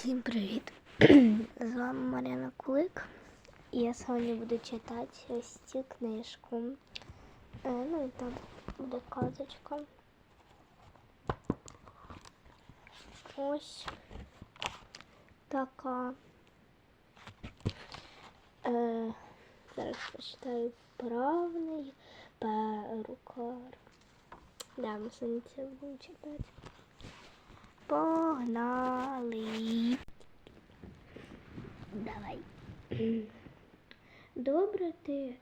Всім привіт! З вами Мар'яна Кулик. І я сьогодні буду читати ось цю книжку. Е, ну і там буде казочка. Ось така. Е, зараз почитаю вправний перукар. Да, ми сьогодні це будемо читати. Погнали. Давай. Добре ти.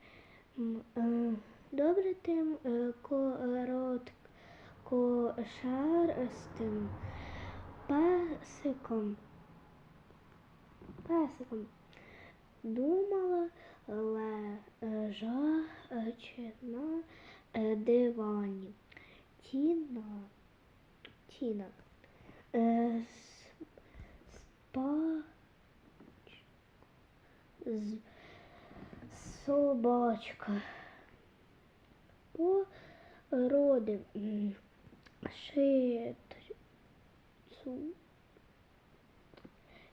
е, Добре тим е, короткошерстим песиком. Песиком. Думала лежачи на е, дивані. Тіна. Тіна. Е, спа... з- Собачка. Породи. Шитрицу.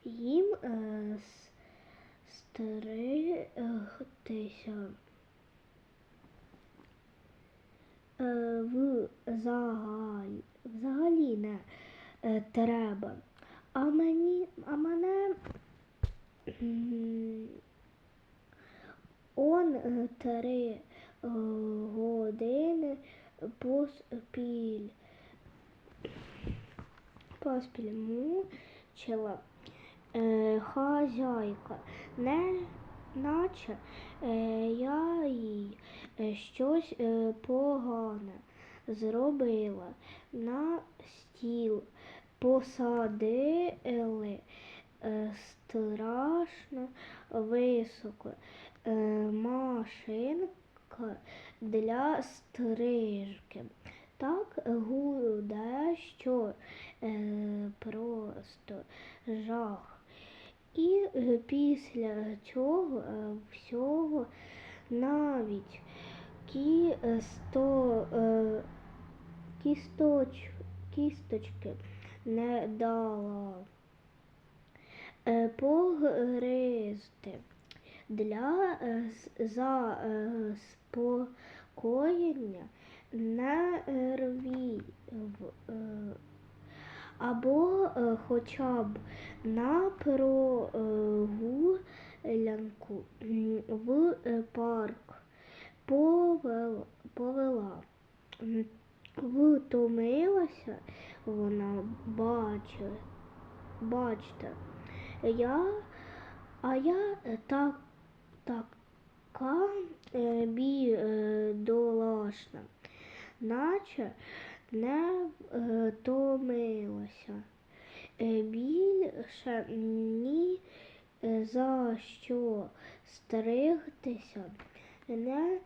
Їм е, стригтися. Е, в е, треба. А мені, а мене он е, три е, години поспіль. Поспіль мучила е, хазяйка, не наче е, я їй е, щось е, погане зробила на стіл, посадили е, страшно високо е, машинка для стрижки. Так гуде, що е, просто жах. І е, після цього е, всього навіть кісто, е, кісточ, кісточки не дала е, погризти для е, з- заспокоєння нервів е, або е, хоча б на прогулянку в е, парк повела. Втомилася вона бачи, бачте, я, а я так, така е, бідолашна, наче не е, томилася. Е, Більше ні за що стригтися не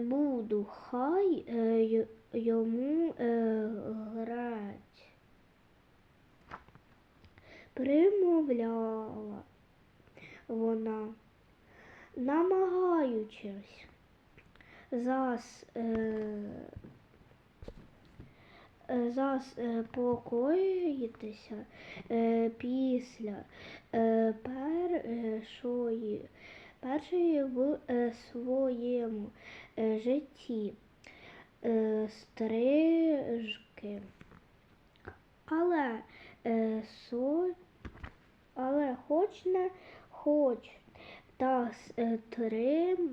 буду, хай йому е, грать. Примовляла вона, намагаючись зас, е, заспокоїтися е, після е, першої, першої в е, своєму е, житті е, стрижки. Але, е, со, але хоч не хоч та стриматися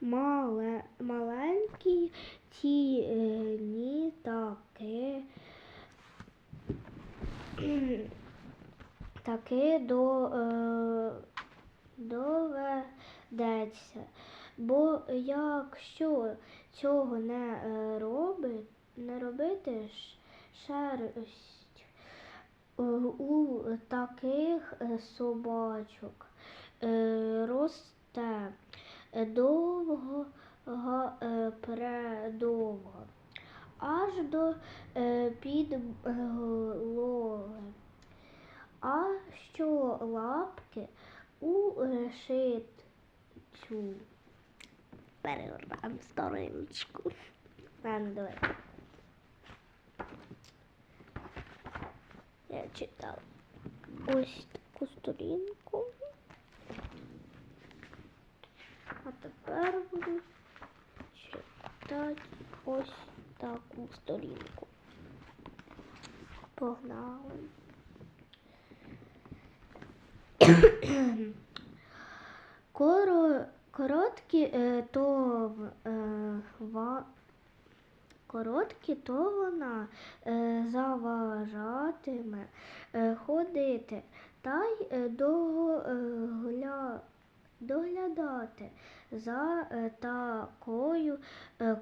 мале, маленький тіні таки таки до, е, доведеться. Бо якщо цього не е, робить, не робити шерсть е, у таких е, собачок росте довго, предовго, аж до підлоги. А що лапки у е, шитцю. Перегорнемо сторіночку. Ладно, давай. Я читала ось таку сторінку. А тепер буду читати ось таку сторінку. Погнали. Коро, короткі е, то е, короткі, то вона е, заважатиме ходити та й е, довго е, гля, доглядати за такою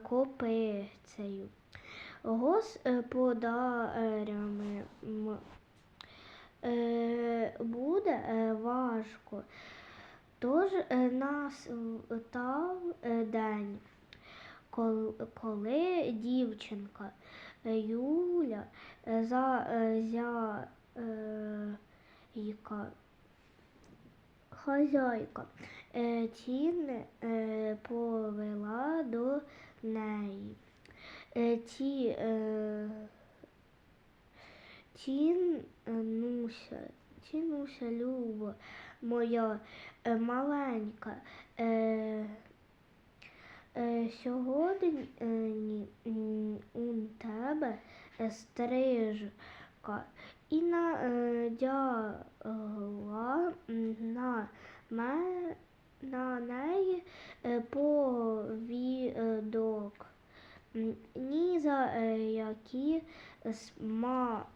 копицею. Господарями буде важко. Тож е, настав е, день, коли дівчинка е, Юля за хазяйка Тіни е, повела до неї. Ті, Тінуся, Тінуся Люба, моя е, маленька, е, е, сьогодні е, у тебе стрижка і надягла на, ме, на неї повідок. Ні за які смаколики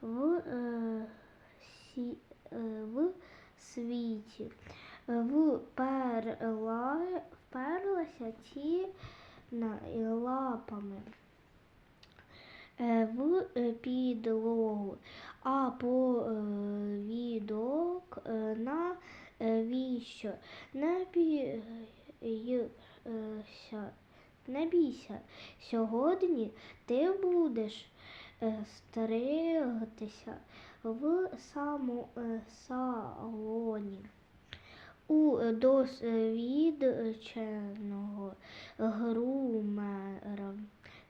в, в світі. Вперла, вперлася ті лапами. Е, в е, підлогу, а повідок е, на е, віщо. Не бійся, не бійся. Сьогодні ти будеш е, стригтися в саму е, салоні у досвідченого грумера.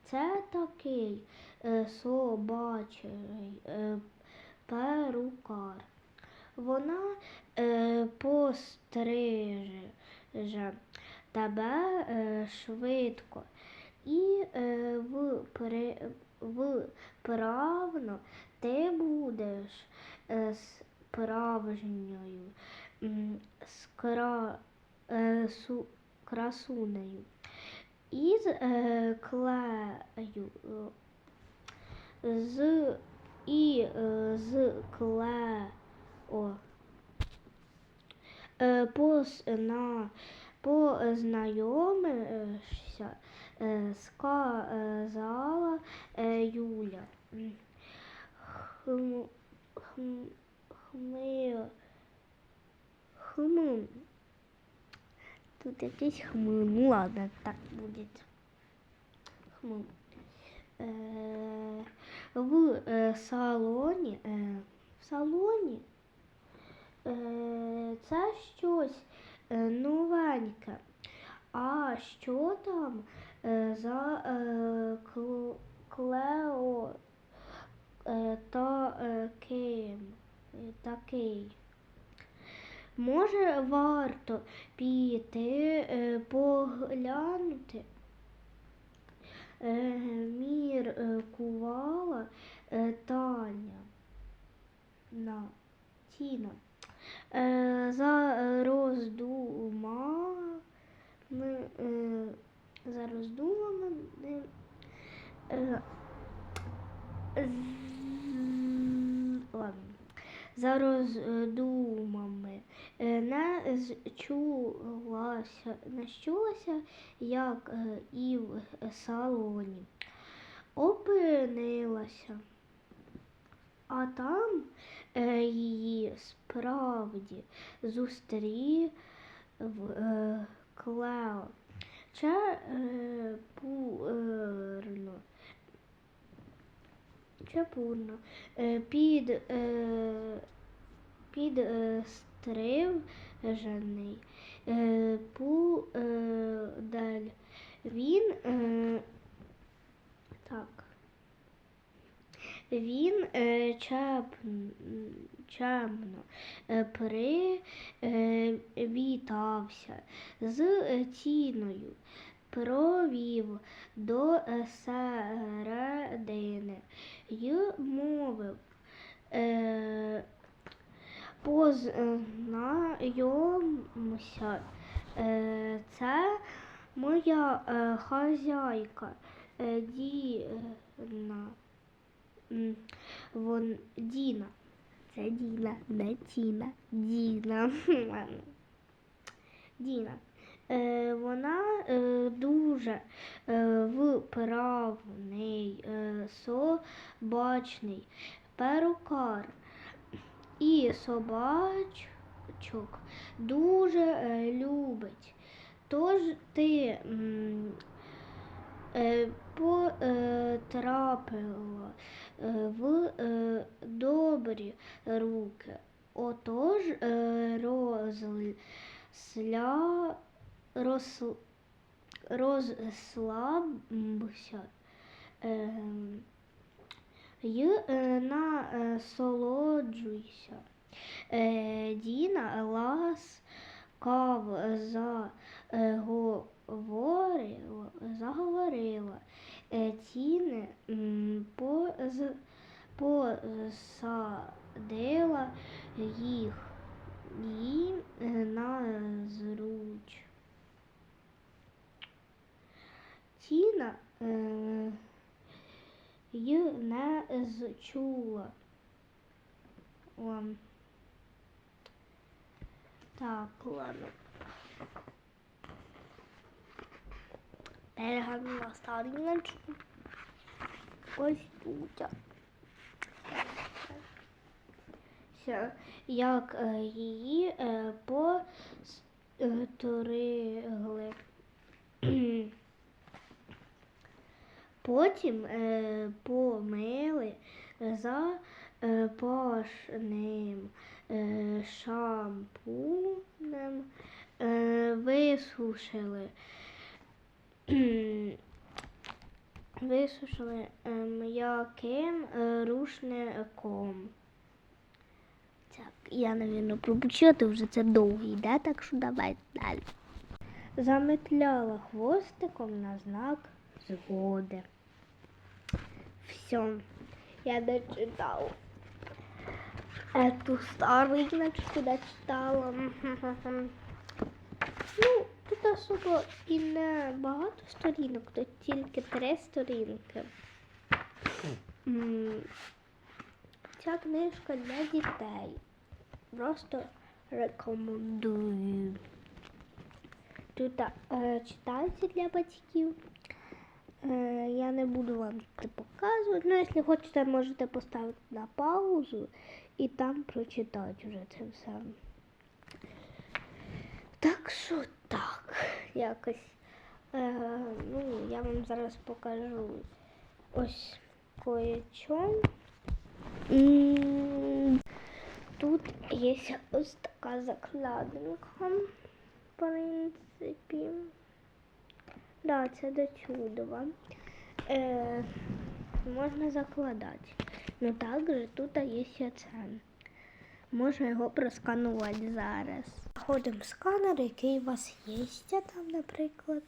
Це такий е, собачий е, перукар. Вона постриже тебе швидко і вправно ти будеш е, справжньою скра, е, су, красунею. Із е, клею з і з клею о, е, пос, на, познайомишся, сказала Юля. Хм, хм, хми, хм. Тут якийсь хм. Ну ладно, так будет. Хм. Е, в е, салоні, в салоні е, це щось новеньке. А що там за е, е, та е, е, такий? Може, варто піти поглянути? Міркувала Таня на Тіна. За роздумами, е, за роздумами е, з- ладно, за роздумами е, не чулася, не чулася, як е, і в салоні. Опинилася. А там е, її справді зустрів е, Клео. Чепурно. Чепурно. Е, під, е, під е, стривжений е. Він е, так. Він е, чеп, чемно е, привітався з е, тіною, провів до е, середини й мовив. Познайомся, е, це моя е, хазяйка е, Діна. Вон Діна. Це Діна, не Тіна. Діна. Діна. Вона дуже вправний, собачний перукар. І собачок дуже е, любить. Тож ти е, потрапила е, в добрі руки. Отож розсл, розслабся ем, е, насолоджуйся. Е, Діна ласкаво заговорила, заговорила. Е, Тіни поз, посадила їх їй е, на зруч. Тіна е, не зчула. О. Так, ладно. Перегану на сторіночку. Ось тут. Все, як е, її е, постригли. Потім е, помили за е, пашним е, шампунем, е, висушили, висушили е, м'яким е, рушником. Так, я, пропущу, то вже це довго йде, так що давай далі. Заметляла хвостиком на знак згоди. Все, я дочитала. Эту стариночку дочитала. Ну, тут особо і не багато сторінок, тут тільки три сторінки. Ця книжка для дітей. Просто рекомендую. Тут е, читається для батьків. Е, я не буду вам це показувати. Ну, якщо хочете, можете поставити на паузу і там прочитати вже це все. Так що так, якось. Е, ну, я вам зараз покажу ось кое-що. Тут є ось така закладинка, в принципі. Да, це до чудова. Е, можна закладати. Ну також тут є ще це. Можна його просканувати зараз. Заходимо в сканер, який у вас є там, наприклад.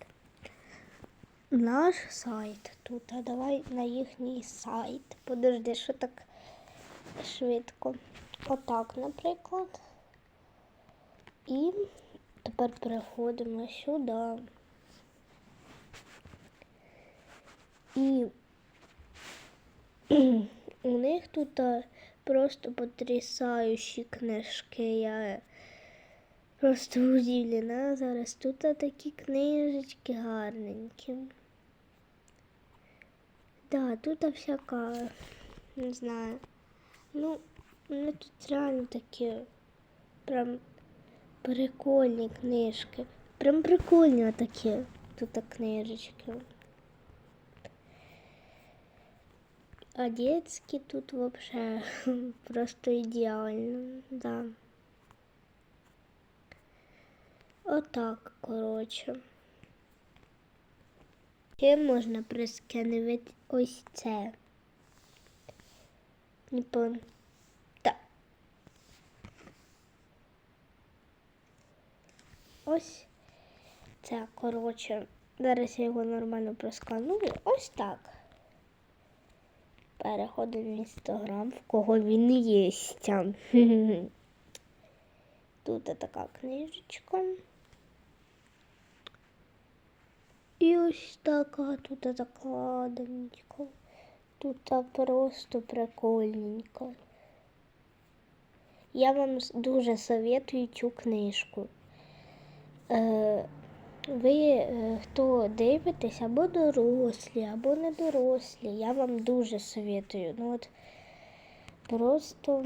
Наш сайт тут. А давай на їхній сайт. Подожди, що так швидко. Отак, наприклад. І тепер переходимо сюди. І у них тут просто потрясаючі книжки. Я просто удивлена зараз. Тут такі книжечки гарненькі. Да, тут всяка, не знаю. Ну, вони тут реально такі прям прикольні книжки. Прям прикольні такі тут книжечки. А детские тут вообще просто идеально, да. Отак, коротше. Ще можна просканувати ось це. Пон... Так. Ось це, коротше. Зараз я його нормально просканую. Ось так. Переходимо в інстаграм, в кого він є. Тут така книжечка. І ось така тут закладенька. Тут просто прикольненько. Я вам дуже советую цю книжку. Е, ви, е, хто дивитесь, або дорослі, або не дорослі, я вам дуже советую. Ну от просто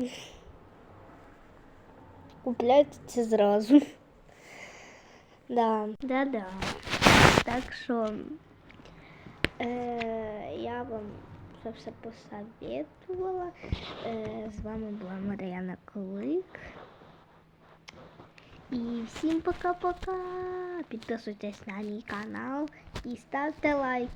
купляйте це зразу. Да, да, да. Так що е, я вам це все посоветувала. Е, з вами була Мар'яна Колик. І всім пока-пока. Підписуйтесь на мій канал і ставте лайк.